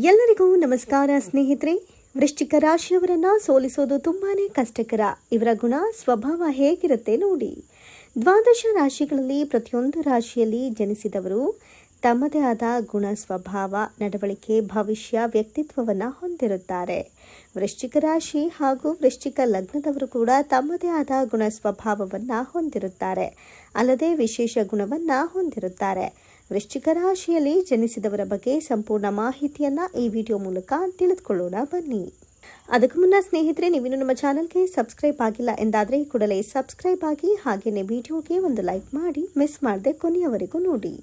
ಎಲ್ಲರಿಗೂ ನಮಸ್ಕಾರ ಸ್ನೇಹಿತರೆ. ವೃಶ್ಚಿಕ ರಾಶಿಯವರನ್ನ ಸೋಲಿಸೋದು ತುಂಬಾನೇ ಕಷ್ಟಕರ. ಇವರ ಗುಣ, ಸ್ವಭಾವ ಹೇಗಿರುತ್ತೆ ನೋಡಿ. ದ್ವಾದಶ ರಾಶಿಗಳಲ್ಲಿ ಪ್ರತಿಯೊಂದು ರಾಶಿಯಲ್ಲಿ ಜನಿಸಿದವರು ತಮ್ಮದೇ ಆದ ಗುಣ, ಸ್ವಭಾವ, ನಡವಳಿಕೆ, ಭವಿಷ್ಯ, ವ್ಯಕ್ತಿತ್ವವನ್ನು ಹೊಂದಿರುತ್ತಾರೆ. ವೃಶ್ಚಿಕ ರಾಶಿ ಹಾಗೂ ವೃಶ್ಚಿಕ ಲಗ್ನದವರು ಕೂಡ ತಮ್ಮದೇ ಆದ ಗುಣ, ಸ್ವಭಾವವನ್ನು ಹೊಂದಿರುತ್ತಾರೆ. ಅಲ್ಲದೆ ವಿಶೇಷ ಗುಣವನ್ನು ಹೊಂದಿರುತ್ತಾರೆ. ವೃಶ್ಚಿಕ ರಾಶಿಯಲ್ಲಿ ಜನಿಸಿದವರ ಬಗ್ಗೆ ಸಂಪೂರ್ಣ ಮಾಹಿತಿಯನ್ನ ಈ ವಿಡಿಯೋ ಮೂಲಕ ತಿಳಿದುಕೊಳ್ಳೋಣ. ಬನ್ನಿ. ಅದಕ್ಕೂ ಮುನ್ನ ಸ್ನೇಹಿತರೆ, ನೀವಿನ್ನು ನಮ್ಮ ಚಾನಲ್ಗೆ ಸಬ್ಸ್ಕ್ರೈಬ್ ಆಗಿಲ್ಲ ಎಂದಾದರೆ ಕೂಡಲೇ ಸಬ್ಸ್ಕ್ರೈಬ್ ಆಗಿ ಹಾಗೆಯೇ ವಿಡಿಯೋಗೆ ಒಂದು ಲೈಕ್ ಮಾಡಿ, ಮಿಸ್ ಮಾಡದೆ ಕೊನೆಯವರೆಗೂ ನೋಡಿ.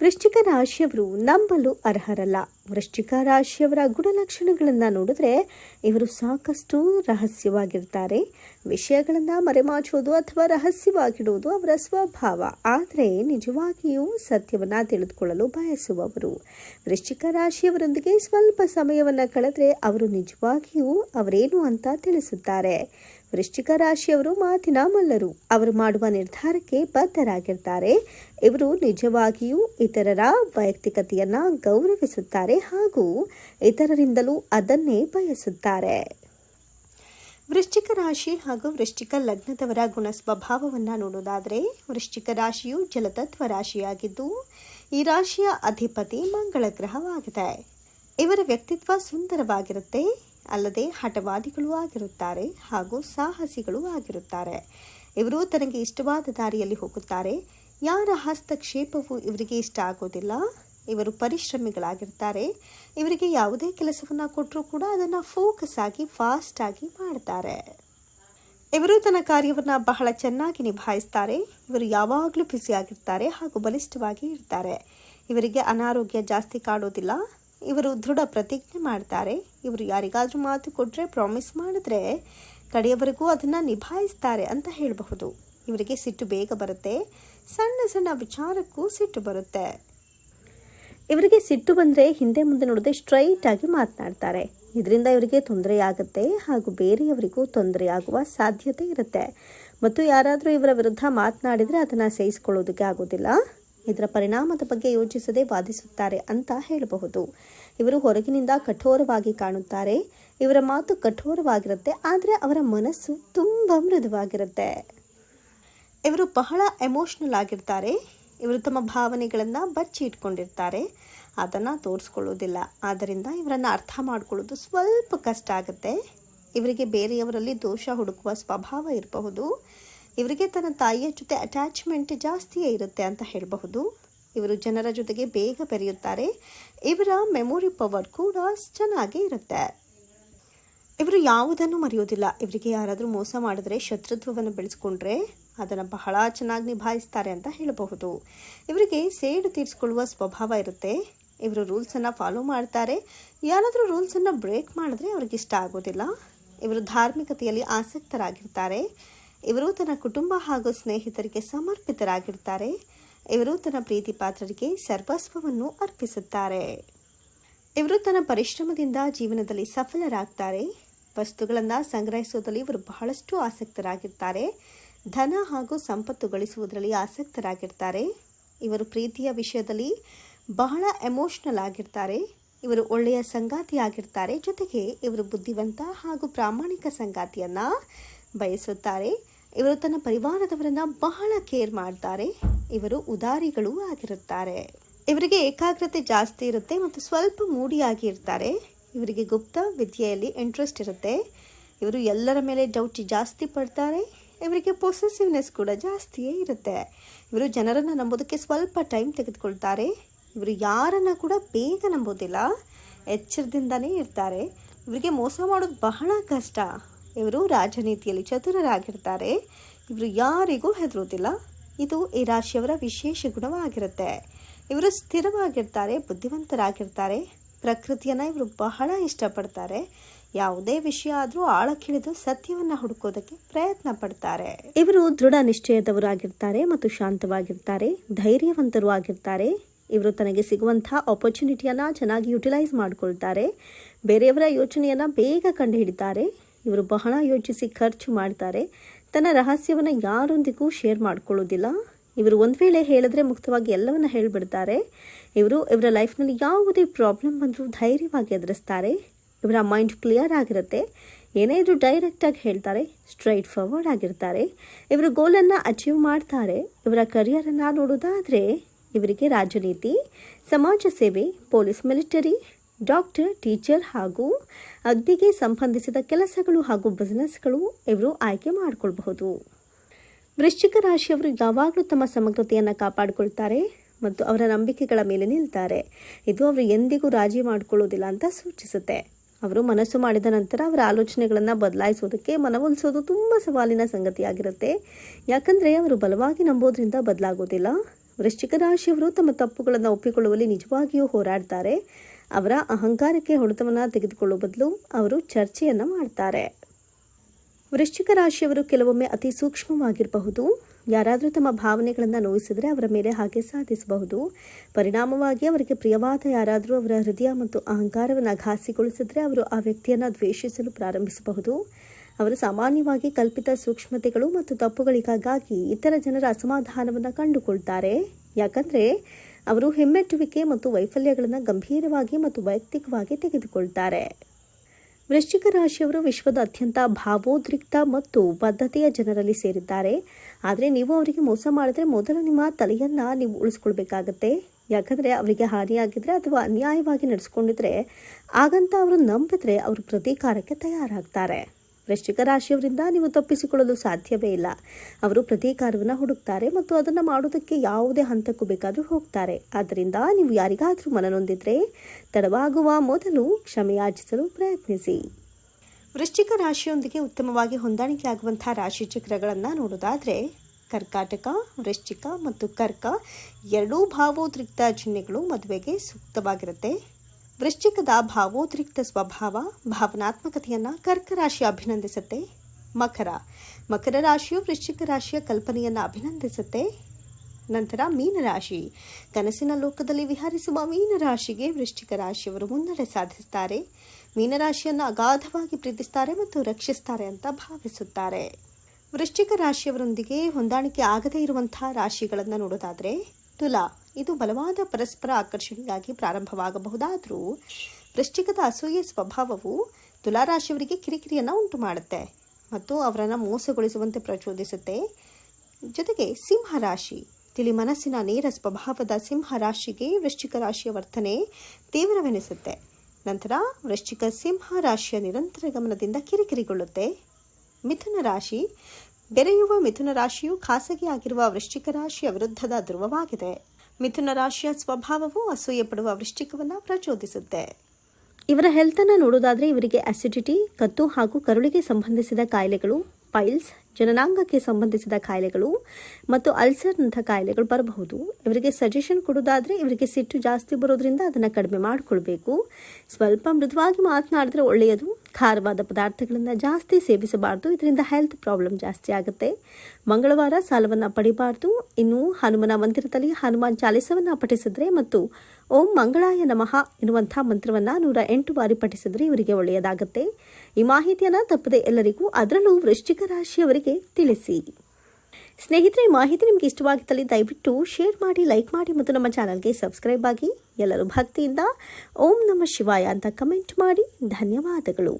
ವೃಶ್ಚಿಕ ರಾಶಿಯವರು ನಂಬಲು ಅರ್ಹರಲ್ಲ. ವೃಶ್ಚಿಕ ರಾಶಿಯವರ ಗುಣಲಕ್ಷಣಗಳನ್ನು ನೋಡಿದ್ರೆ ಇವರು ಸಾಕಷ್ಟು ರಹಸ್ಯವಾಗಿರ್ತಾರೆ. ವಿಷಯಗಳನ್ನು ಮರೆಮಾಚುವುದು ಅಥವಾ ರಹಸ್ಯವಾಗಿಡುವುದು ಅವರ ಸ್ವಭಾವ. ಆದರೆ ನಿಜವಾಗಿಯೂ ಸತ್ಯವನ್ನು ತಿಳಿದುಕೊಳ್ಳಲು ಬಯಸುವವರು. ವೃಶ್ಚಿಕ ರಾಶಿಯವರೊಂದಿಗೆ ಸ್ವಲ್ಪ ಸಮಯವನ್ನು ಕಳೆದರೆ ಅವರು ನಿಜವಾಗಿಯೂ ಅವರೇನು ಅಂತ ತಿಳಿಸುತ್ತಾರೆ. ವೃಶ್ಚಿಕ ರಾಶಿಯವರು ಮಾತಿನ ಮಲ್ಲರು. ಅವರು ಮಾಡುವ ನಿರ್ಧಾರಕ್ಕೆ ಬದ್ಧರಾಗಿರ್ತಾರೆ. ಇವರು ನಿಜವಾಗಿಯೂ ಇತರರ ವೈಯಕ್ತಿಕತೆಯನ್ನು ಗೌರವಿಸುತ್ತಾರೆ. ಹಾಗೂ ಇತರರಿಂದಲೂ ಅದನ್ನೇ ಬಯಸುತ್ತಾರೆ. ವೃಶ್ಚಿಕ ರಾಶಿ ಹಾಗೂ ವೃಶ್ಚಿಕ ಲಗ್ನದವರ ಗುಣ ಸ್ವಭಾವವನ್ನು ನೋಡೋದಾದರೆ, ವೃಶ್ಚಿಕ ರಾಶಿಯು ಜಲತತ್ವ ರಾಶಿಯಾಗಿದ್ದು, ಈ ರಾಶಿಯ ಅಧಿಪತಿ ಮಂಗಳ ಗ್ರಹವಾಗಿದೆ. ಇವರ ವ್ಯಕ್ತಿತ್ವ ಸುಂದರವಾಗಿರುತ್ತೆ, ಅಲ್ಲದೆ ಹಠವಾದಿಗಳೂ ಆಗಿರುತ್ತಾರೆ ಹಾಗೂ ಸಾಹಸಿಗಳೂ ಆಗಿರುತ್ತಾರೆ. ಇವರು ತನಗೆ ಇಷ್ಟವಾದ ದಾರಿಯಲ್ಲಿ ಹೋಗುತ್ತಾರೆ. ಯಾರ ಹಸ್ತಕ್ಷೇಪವು ಇವರಿಗೆ ಇಷ್ಟ ಆಗೋದಿಲ್ಲ. ಇವರು ಪರಿಶ್ರಮಿಗಳಾಗಿರ್ತಾರೆ. ಇವರಿಗೆ ಯಾವುದೇ ಕೆಲಸವನ್ನು ಕೊಟ್ಟರೂ ಕೂಡ ಅದನ್ನು ಫೋಕಸ್ ಆಗಿ ಫಾಸ್ಟ್ ಆಗಿ ಮಾಡ್ತಾರೆ. ಇವರು ತನ್ನ ಕಾರ್ಯವನ್ನು ಬಹಳ ಚೆನ್ನಾಗಿ ನಿಭಾಯಿಸ್ತಾರೆ. ಇವರು ಯಾವಾಗಲೂ ಬ್ಯುಸಿ ಆಗಿರ್ತಾರೆ ಹಾಗೂ ಬಲಿಷ್ಠವಾಗಿ ಇರ್ತಾರೆ. ಇವರಿಗೆ ಅನಾರೋಗ್ಯ ಜಾಸ್ತಿ ಕಾಡೋದಿಲ್ಲ. ಇವರು ದೃಢ ಪ್ರತಿಜ್ಞೆ ಮಾಡ್ತಾರೆ. ಇವರು ಯಾರಿಗಾದರೂ ಮಾತು ಕೊಟ್ಟರೆ ಪ್ರಾಮಿಸ್ ಮಾಡಿದ್ರೆ ಕಡೆಯವರೆಗೂ ಅದನ್ನು ನಿಭಾಯಿಸ್ತಾರೆ ಅಂತ ಹೇಳಬಹುದು. ಇವರಿಗೆ ಸಿಟ್ಟು ಬೇಗ ಬರುತ್ತೆ. ಸಣ್ಣ ಸಣ್ಣ ವಿಚಾರಕ್ಕೂ ಸಿಟ್ಟು ಬರುತ್ತೆ. ಇವರಿಗೆ ಸಿಟ್ಟು ಬಂದರೆ ಹಿಂದೆ ಮುಂದೆ ನೋಡದೆ ಸ್ಟ್ರೈಟ್ ಆಗಿ ಮಾತನಾಡ್ತಾರೆ. ಇದರಿಂದ ಇವರಿಗೆ ತೊಂದರೆಯಾಗುತ್ತೆ ಹಾಗೂ ಬೇರೆಯವರಿಗೂ ತೊಂದರೆಯಾಗುವ ಸಾಧ್ಯತೆ ಇರುತ್ತೆ. ಮತ್ತು ಯಾರಾದರೂ ಇವರ ವಿರುದ್ಧ ಮಾತನಾಡಿದರೆ ಅದನ್ನು ಸಹಿಸಿಕೊಳ್ಳೋದಕ್ಕೆ ಆಗೋದಿಲ್ಲ. ಇದರ ಪರಿಣಾಮದ ಬಗ್ಗೆ ಯೋಚಿಸದೆ ವಾದಿಸುತ್ತಾರೆ ಅಂತ ಹೇಳಬಹುದು. ಇವರು ಹೊರಗಿನಿಂದ ಕಠೋರವಾಗಿ ಕಾಣುತ್ತಾರೆ. ಇವರ ಮಾತು ಕಠೋರವಾಗಿರುತ್ತೆ, ಆದರೆ ಅವರ ಮನಸ್ಸು ತುಂಬ ಮೃದುವಾಗಿರುತ್ತೆ. ಇವರು ಬಹಳ ಎಮೋಷ್ನಲ್ ಆಗಿರ್ತಾರೆ. ಇವರು ತಮ್ಮ ಭಾವನೆಗಳನ್ನು ಬಚ್ಚಿ ಇಟ್ಕೊಂಡಿರ್ತಾರೆ ಅದನ್ನು ತೋರಿಸ್ಕೊಳ್ಳೋದಿಲ್ಲ. ಆದ್ದರಿಂದ ಇವರನ್ನು ಅರ್ಥ ಮಾಡ್ಕೊಳ್ಳೋದು ಸ್ವಲ್ಪ ಕಷ್ಟ ಆಗುತ್ತೆ. ಇವರಿಗೆ ಬೇರೆಯವರಲ್ಲಿ ದೋಷ ಹುಡುಕುವ ಸ್ವಭಾವ ಇರಬಹುದು. ಇವರಿಗೆ ತನ್ನ ತಾಯಿಯ ಜೊತೆ ಅಟ್ಯಾಚ್ಮೆಂಟ್ ಜಾಸ್ತಿಯೇ ಇರುತ್ತೆ ಅಂತ ಹೇಳಬಹುದು. ಇವರು ಜನರ ಜೊತೆಗೆ ಬೇಗ ಬೆರೆಯುತ್ತಾರೆ. ಇವರ ಮೆಮೊರಿ ಪವರ್ ಕೂಡ ಚೆನ್ನಾಗಿ ಇರುತ್ತೆ. ಇವರು ಯಾವುದನ್ನು ಮರೆಯೋದಿಲ್ಲ ಇವರಿಗೆ ಯಾರಾದರೂ ಮೋಸ ಮಾಡಿದ್ರೆ, ಶತ್ರುತ್ವವನ್ನು ಬೆಳೆಸ್ಕೊಂಡ್ರೆ ಅದನ್ನು ಬಹಳ ಚೆನ್ನಾಗಿ ನಿಭಾಯಿಸ್ತಾರೆ ಅಂತ ಹೇಳಬಹುದು. ಇವರಿಗೆ ಸೇಡು ತೀರಿಸ್ಕೊಳ್ಳುವ ಸ್ವಭಾವ ಇರುತ್ತೆ. ಇವರು ರೂಲ್ಸನ್ನು ಫಾಲೋ ಮಾಡ್ತಾರೆ. ಯಾರಾದರೂ ರೂಲ್ಸನ್ನು ಬ್ರೇಕ್ ಮಾಡಿದ್ರೆ ಅವ್ರಿಗೆ ಇಷ್ಟ ಆಗೋದಿಲ್ಲ. ಇವರು ಧಾರ್ಮಿಕತೆಯಲ್ಲಿ ಆಸಕ್ತರಾಗಿರ್ತಾರೆ. ಇವರು ತನ್ನ ಕುಟುಂಬ ಹಾಗೂ ಸ್ನೇಹಿತರಿಗೆ ಸಮರ್ಪಿತರಾಗಿರ್ತಾರೆ. ಇವರು ತನ್ನ ಪ್ರೀತಿ ಪಾತ್ರರಿಗೆ ಸರ್ವಸ್ವವನ್ನು ಅರ್ಪಿಸುತ್ತಾರೆ. ಇವರು ತನ್ನ ಪರಿಶ್ರಮದಿಂದ ಜೀವನದಲ್ಲಿ ಸಫಲರಾಗ್ತಾರೆ. ವಸ್ತುಗಳನ್ನು ಸಂಗ್ರಹಿಸುವುದರಲ್ಲಿ ಇವರು ಬಹಳಷ್ಟು ಆಸಕ್ತರಾಗಿರ್ತಾರೆ. ಧನ ಹಾಗೂ ಸಂಪತ್ತು ಗಳಿಸುವುದರಲ್ಲಿ ಆಸಕ್ತರಾಗಿರ್ತಾರೆ. ಇವರು ಪ್ರೀತಿಯ ವಿಷಯದಲ್ಲಿ ಬಹಳ ಎಮೋಷ್ನಲ್ ಆಗಿರ್ತಾರೆ. ಇವರು ಒಳ್ಳೆಯ ಸಂಗಾತಿ ಆಗಿರ್ತಾರೆ. ಜೊತೆಗೆ ಇವರು ಬುದ್ಧಿವಂತ ಹಾಗೂ ಪ್ರಾಮಾಣಿಕ ಸಂಗಾತಿಯನ್ನು ಬಯಸುತ್ತಾರೆ. ಇವರು ತನ್ನ ಪರಿವಾರದವರನ್ನು ಬಹಳ ಕೇರ್ ಮಾಡ್ತಾರೆ. ಇವರು ಉದಾರಿಗಳೂ ಆಗಿರುತ್ತಾರೆ. ಇವರಿಗೆ ಏಕಾಗ್ರತೆ ಜಾಸ್ತಿ ಇರುತ್ತೆ ಮತ್ತು ಸ್ವಲ್ಪ ಮೂಡಿಯಾಗಿ ಇರ್ತಾರೆ. ಇವರಿಗೆ ಗುಪ್ತ ವಿದ್ಯೆಯಲ್ಲಿ ಇಂಟ್ರೆಸ್ಟ್ ಇರುತ್ತೆ. ಇವರು ಎಲ್ಲರ ಮೇಲೆ ಡೌಟ್ ಜಾಸ್ತಿ ಪಡ್ತಾರೆ. ಇವರಿಗೆ ಪೊಸೆಸಿವ್ನೆಸ್ ಕೂಡ ಜಾಸ್ತಿಯೇ ಇರುತ್ತೆ. ಇವರು ಜನರನ್ನು ನಂಬೋದಕ್ಕೆ ಸ್ವಲ್ಪ ಟೈಮ್ ತೆಗೆದುಕೊಳ್ತಾರೆ. ಇವರು ಯಾರನ್ನು ಕೂಡ ಬೇಗ ನಂಬೋದಿಲ್ಲ. ಎಚ್ಚರದಿಂದನೇ ಇರ್ತಾರೆ. ಇವರಿಗೆ ಮೋಸ ಮಾಡೋದು ಬಹಳ ಕಷ್ಟ. ಇವರು ರಾಜನೀತಿಯಲ್ಲಿ ಚತುರರಾಗಿರ್ತಾರೆ. ಇವರು ಯಾರಿಗೂ ಹೆದರೋದಿಲ್ಲ ಇದು ಈ ರಾಶಿಯವರ ವಿಶೇಷ ಗುಣವಾಗಿರುತ್ತೆ. ಇವರು ಸ್ಥಿರವಾಗಿರ್ತಾರೆ, ಬುದ್ಧಿವಂತರಾಗಿರ್ತಾರೆ, ಪ್ರಕೃತಿಯನ್ನು ಇವರು ಬಹಳ ಇಷ್ಟಪಡ್ತಾರೆ. ಯಾವುದೇ ವಿಷಯ ಆದರೂ ಆಳಕ್ಕಿಳಿದು ಸತ್ಯವನ್ನು ಹುಡುಕೋದಕ್ಕೆ ಪ್ರಯತ್ನ ಪಡ್ತಾರೆ. ಇವರು ದೃಢ ನಿಶ್ಚಯದವರಾಗಿರ್ತಾರೆ ಮತ್ತು ಶಾಂತವಾಗಿರ್ತಾರೆ, ಧೈರ್ಯವಂತರು ಆಗಿರ್ತಾರೆ. ಇವರು ತನಗೆ ಸಿಗುವಂತಹ ಆಪರ್ಚುನಿಟಿಯನ್ನು ಚೆನ್ನಾಗಿ ಯುಟಿಲೈಸ್ ಮಾಡಿಕೊಳ್ತಾರೆ. ಬೇರೆಯವರ ಯೋಚನೆಯನ್ನು ಬೇಗ ಕಂಡುಹಿಡಿತಾರೆ. ಇವರು ಬಹಳ ಯೋಚಿಸಿ ಖರ್ಚು ಮಾಡ್ತಾರೆ. ತನ್ನ ರಹಸ್ಯವನ್ನು ಯಾರೊಂದಿಗೂ ಶೇರ್ ಮಾಡ್ಕೊಳ್ಳೋದಿಲ್ಲ. ಇವರು ಒಂದು ವೇಳೆ ಹೇಳಿದ್ರೆ ಮುಕ್ತವಾಗಿ ಎಲ್ಲವನ್ನ ಹೇಳಿಬಿಡ್ತಾರೆ. ಇವರು ಇವರ ಲೈಫ್ನಲ್ಲಿ ಯಾವುದೇ ಪ್ರಾಬ್ಲಮ್ ಬಂದರೂ ಧೈರ್ಯವಾಗಿ ಎದುರಿಸ್ತಾರೆ. ಇವರ ಮೈಂಡ್ ಕ್ಲಿಯರ್ ಆಗಿರುತ್ತೆ. ಏನೇ ಇದ್ರು ಡೈರೆಕ್ಟಾಗಿ ಹೇಳ್ತಾರೆ ಸ್ಟ್ರೈಟ್ ಫಾರ್ವರ್ಡ್ ಆಗಿರ್ತಾರೆ. ಇವರು ಗೋಲನ್ನು ಅಚೀವ್ ಮಾಡ್ತಾರೆ. ಇವರ ಕರಿಯರನ್ನು ನೋಡೋದಾದರೆ ಇವರಿಗೆ ರಾಜನೀತಿ, ಸಮಾಜ ಸೇವೆ ಪೊಲೀಸ್ ಮಿಲಿಟರಿ ಡಾಕ್ಟರ್ ಟೀಚರ್ ಹಾಗೂ ಅಗ್ನಿಗೆ ಸಂಬಂಧಿಸಿದ ಕೆಲಸಗಳು ಹಾಗೂ ಬಿಸ್ನೆಸ್ಗಳು ಇವರು ಆಯ್ಕೆ ಮಾಡಿಕೊಳ್ಬಹುದು. ವೃಶ್ಚಿಕ ರಾಶಿಯವರು ಯಾವಾಗಲೂ ತಮ್ಮ ಸಮಗ್ರತೆಯನ್ನು ಕಾಪಾಡಿಕೊಳ್ತಾರೆ ಮತ್ತು ಅವರ ನಂಬಿಕೆಗಳ ಮೇಲೆ ನಿಲ್ತಾರೆ. ಇದು ಅವರು ಎಂದಿಗೂ ರಾಜಿ ಮಾಡಿಕೊಳ್ಳೋದಿಲ್ಲ ಅಂತ ಸೂಚಿಸುತ್ತೆ. ಅವರು ಮನಸ್ಸು ಮಾಡಿದ ನಂತರ ಅವರ ಆಲೋಚನೆಗಳನ್ನು ಬದಲಾಯಿಸೋದಕ್ಕೆ ಮನವೊಲಿಸೋದು ತುಂಬ ಸವಾಲಿನ ಸಂಗತಿಯಾಗಿರುತ್ತೆ. ಯಾಕಂದರೆ ಅವರು ಬಲವಾಗಿ ನಂಬೋದ್ರಿಂದ ಬದಲಾಗೋದಿಲ್ಲ. ವೃಶ್ಚಿಕ ರಾಶಿಯವರು ತಮ್ಮ ತಪ್ಪುಗಳನ್ನು ಒಪ್ಪಿಕೊಳ್ಳುವಲ್ಲಿ ನಿಜವಾಗಿಯೂ ಹೋರಾಡ್ತಾರೆ. ಅವರ ಅಹಂಕಾರಕ್ಕೆ ಹೊಡೆತವನ್ನು ತೆಗೆದುಕೊಳ್ಳುವ ಬದಲು ಅವರು ಚರ್ಚೆಯನ್ನು ಮಾಡ್ತಾರೆ. ವೃಶ್ಚಿಕ ರಾಶಿಯವರು ಕೆಲವೊಮ್ಮೆ ಅತಿ ಸೂಕ್ಷ್ಮವಾಗಿರಬಹುದು. ಯಾರಾದರೂ ತಮ್ಮ ಭಾವನೆಗಳನ್ನು ನೋಯಿಸಿದರೆ ಅವರ ಮೇಲೆ ಹಾಗೆ ಸಾಧಿಸಬಹುದು. ಪರಿಣಾಮವಾಗಿ ಅವರಿಗೆ ಪ್ರಿಯವಾದ ಯಾರಾದರೂ ಅವರ ಹೃದಯ ಮತ್ತು ಅಹಂಕಾರವನ್ನು ಘಾಸಿಗೊಳಿಸಿದರೆ ಅವರು ಆ ವ್ಯಕ್ತಿಯನ್ನು ದ್ವೇಷಿಸಲು ಪ್ರಾರಂಭಿಸಬಹುದು. ಅವರು ಸಾಮಾನ್ಯವಾಗಿ ಕಲ್ಪಿತ ಸೂಕ್ಷ್ಮತೆಗಳು ಮತ್ತು ತಪ್ಪುಗಳಿಗಾಗಿ ಇತರ ಜನರ ಅಸಮಾಧಾನವನ್ನು ಕಂಡುಕೊಳ್ತಾರೆ. ಯಾಕಂದರೆ ಅವರು ಹಿಮ್ಮೆಟ್ಟುವಿಕೆ ಮತ್ತು ವೈಫಲ್ಯಗಳನ್ನು ಗಂಭೀರವಾಗಿ ಮತ್ತು ವೈಯಕ್ತಿಕವಾಗಿ ತೆಗೆದುಕೊಳ್ತಾರೆ. ವೃಶ್ಚಿಕ ರಾಶಿಯವರು ವಿಶ್ವದ ಅತ್ಯಂತ ಭಾವೋದ್ರಿಕ್ತ ಮತ್ತು ಬದ್ಧತೆಯ ಜನರಲ್ಲಿ ಸೇರಿದ್ದಾರೆ. ಆದರೆ ನೀವು ಅವರಿಗೆ ಮೋಸ ಮಾಡಿದ್ರೆ ಮೊದಲು ನಿಮ್ಮ ತಲೆಯನ್ನು ನೀವು ಉಳಿಸ್ಕೊಳ್ಬೇಕಾಗತ್ತೆ. ಯಾಕಂದರೆ ಅವರಿಗೆ ಹಾನಿಯಾಗಿದ್ರೆ ಅಥವಾ ಅನ್ಯಾಯವಾಗಿ ನಡೆಸ್ಕೊಂಡಿದ್ರೆ, ಹಾಗಂತ ಅವರು ನಂಬಿದ್ರೆ ಅವರು ಪ್ರತೀಕಾರಕ್ಕೆ ತಯಾರಾಗ್ತಾರೆ. ವೃಶ್ಚಿಕ ರಾಶಿಯವರಿಂದ ನೀವು ತಪ್ಪಿಸಿಕೊಳ್ಳಲು ಸಾಧ್ಯವೇ ಇಲ್ಲ. ಅವರು ಪ್ರತೀಕಾರವನ್ನು ಹುಡುಕ್ತಾರೆ ಮತ್ತು ಅದನ್ನು ಮಾಡೋದಕ್ಕೆ ಯಾವುದೇ ಹಂತಕ್ಕೂ ಬೇಕಾದರೂ ಹೋಗ್ತಾರೆ. ಆದ್ದರಿಂದ ನೀವು ಯಾರಿಗಾದರೂ ಮನನೊಂದಿದ್ರೆ ತಡವಾಗುವ ಮೊದಲು ಕ್ಷಮೆಯಾಚಿಸಲು ಪ್ರಯತ್ನಿಸಿ. ವೃಶ್ಚಿಕ ರಾಶಿಯೊಂದಿಗೆ ಉತ್ತಮವಾಗಿ ಹೊಂದಾಣಿಕೆಯಾಗುವಂತಹ ರಾಶಿ ಚಕ್ರಗಳನ್ನು ನೋಡೋದಾದರೆ ಕರ್ಕಾಟಕ, ವೃಶ್ಚಿಕ ಮತ್ತು ಕರ್ಕ ಎರಡೂ ಭಾವೋದ್ರಿಕ್ತ ಚಿಹ್ನೆಗಳು ಮದುವೆಗೆ ಸೂಕ್ತವಾಗಿರುತ್ತೆ. ವೃಶ್ಚಿಕದ ಭಾವೋದ್ರಿಕ್ತ ಸ್ವಭಾವ ಭಾವನಾತ್ಮಕತೆಯನ್ನು ಕರ್ಕ ರಾಶಿ ಅಭಿನಂದಿಸುತ್ತೆ. ಮಕರ. ಮಕರ ರಾಶಿಯು ವೃಶ್ಚಿಕ ರಾಶಿಯ ಕಲ್ಪನೆಯನ್ನು ಅಭಿನಂದಿಸುತ್ತೆ. ನಂತರ ಮೀನರಾಶಿ ಕನಸಿನ ಲೋಕದಲ್ಲಿ ವಿಹರಿಸುವ ಮೀನರಾಶಿಗೆ ವೃಶ್ಚಿಕ ರಾಶಿಯವರು ಮುನ್ನಡೆ ಸಾಧಿಸುತ್ತಾರೆ ಮೀನರಾಶಿಯನ್ನು ಅಗಾಧವಾಗಿ ಪ್ರೀತಿಸ್ತಾರೆ ಮತ್ತು ರಕ್ಷಿಸ್ತಾರೆ ಅಂತ ಭಾವಿಸುತ್ತಾರೆ. ವೃಶ್ಚಿಕ ರಾಶಿಯವರೊಂದಿಗೆ ಹೊಂದಾಣಿಕೆ ಆಗದೇ ಇರುವಂತಹ ರಾಶಿಗಳನ್ನು ನೋಡೋದಾದರೆ ತುಲಾ, ಇದು ಬಲವಾದ ಪರಸ್ಪರ ಆಕರ್ಷಣೆಯಾಗಿ ಪ್ರಾರಂಭವಾಗಬಹುದಾದರೂ ವೃಶ್ಚಿಕದ ಅಸೂಯೆ ಸ್ವಭಾವವು ತುಲಾರಾಶಿಯವರಿಗೆ ಕಿರಿಕಿರಿಯನ್ನು ಉಂಟು ಮಾಡುತ್ತೆ ಮತ್ತು ಅವರನ್ನು ಮೋಸಗೊಳಿಸುವಂತೆ ಪ್ರಚೋದಿಸುತ್ತೆ. ಜೊತೆಗೆ ಸಿಂಹ ರಾಶಿ ತಿಳಿ ಮನಸ್ಸಿನ ನೇರ ಸ್ವಭಾವದ ಸಿಂಹ ರಾಶಿಗೆ ವೃಶ್ಚಿಕ ರಾಶಿಯ ವರ್ತನೆ ತೀವ್ರವೆನಿಸುತ್ತೆ. ನಂತರ ವೃಶ್ಚಿಕ ಸಿಂಹ ರಾಶಿಯ ನಿರಂತರ ಗಮನದಿಂದ ಕಿರಿಕಿರಿಗೊಳ್ಳುತ್ತೆ. ಮಿಥುನ ರಾಶಿ ಬೆರೆಯುವ ಮಿಥುನ ರಾಶಿಯು ಖಾಸಗಿಯಾಗಿರುವ ವೃಶ್ಚಿಕ ರಾಶಿಯ ವಿರುದ್ಧದ ಧ್ರುವವಾಗಿದೆ. ಮಿಥುನ ರಾಶಿಯ ಸ್ವಭಾವವು ಅಸೂಯೆ ಪಡುವ ವೃಶ್ಚಿಕವನ್ನು ಪ್ರಚೋದಿಸುತ್ತೆ. ಇವರ ಹೆಲ್ತನ್ನು ನೋಡುವುದಾದರೆ ಇವರಿಗೆ ಅಸಿಡಿಟಿ ಕತ್ತು ಹಾಗೂ ಕರುಳಿಗೆ ಸಂಬಂಧಿಸಿದ ಕಾಯಿಲೆಗಳು ಪೈಲ್ಸ್ ಜನನಾಂಗಕ್ಕೆ ಸಂಬಂಧಿಸಿದ ಕಾಯಿಲೆಗಳು ಮತ್ತು ಅಲ್ಸರ್ನಂಥ ಕಾಯಿಲೆಗಳು ಬರಬಹುದು. ಇವರಿಗೆ ಸಜೆಷನ್ ಕೊಡೋದಾದರೆ ಇವರಿಗೆ ಸಿಟ್ಟು ಜಾಸ್ತಿ ಬರೋದ್ರಿಂದ ಅದನ್ನು ಕಡಿಮೆ ಮಾಡಿಕೊಳ್ಬೇಕು. ಸ್ವಲ್ಪ ಮೃದುವಾಗಿ ಮಾತನಾಡಿದ್ರೆ ಒಳ್ಳೆಯದು. ಖಾರವಾದ ಪದಾರ್ಥಗಳನ್ನು ಜಾಸ್ತಿ ಸೇವಿಸಬಾರ್ದು. ಇದರಿಂದ ಹೆಲ್ತ್ ಪ್ರಾಬ್ಲಮ್ ಜಾಸ್ತಿ ಆಗುತ್ತೆ. ಮಂಗಳವಾರ ಸಾಲವನ್ನು ಪಡಿಬಾರ್ದು. ಇನ್ನು ಹನುಮನ ಮಂದಿರದಲ್ಲಿ ಹನುಮಾನ್ ಚಾಲಿಸವನ್ನು ಪಠಿಸಿದ್ರೆ ಮತ್ತು ಓಂ ಮಂಗಳಾಯ ನಮಃ ಎನ್ನುವಂಥ ಮಂತ್ರವನ್ನು ನೂರ ಎಂಟು ಬಾರಿ ಪಠಿಸಿದ್ರೆ ಇವರಿಗೆ ಒಳ್ಳೆಯದಾಗುತ್ತೆ. ಈ ಮಾಹಿತಿಯನ್ನು ತಪ್ಪದೆ ಎಲ್ಲರಿಗೂ ಅದರಲ್ಲೂ ವೃಶ್ಚಿಕ ರಾಶಿಯವರಿಗೆ ತಿಳಿಸಿ. ಸ್ನೇಹಿತರೆ, ಮಾಹಿತಿ ನಿಮಗೆ ಇಷ್ಟವಾಗುತ್ತಲ್ಲಿ ದಯವಿಟ್ಟು ಶೇರ್ ಮಾಡಿ ಲೈಕ್ ಮಾಡಿ ಮತ್ತು ನಮ್ಮ ಚಾನಲ್ಗೆ ಸಬ್ಸ್ಕ್ರೈಬ್ ಆಗಿ ಎಲ್ಲರೂ ಭಕ್ತಿಯಿಂದ ಓಂ ನಮ ಶಿವಾಯ ಅಂತ ಕಮೆಂಟ್ ಮಾಡಿ. ಧನ್ಯವಾದಗಳು.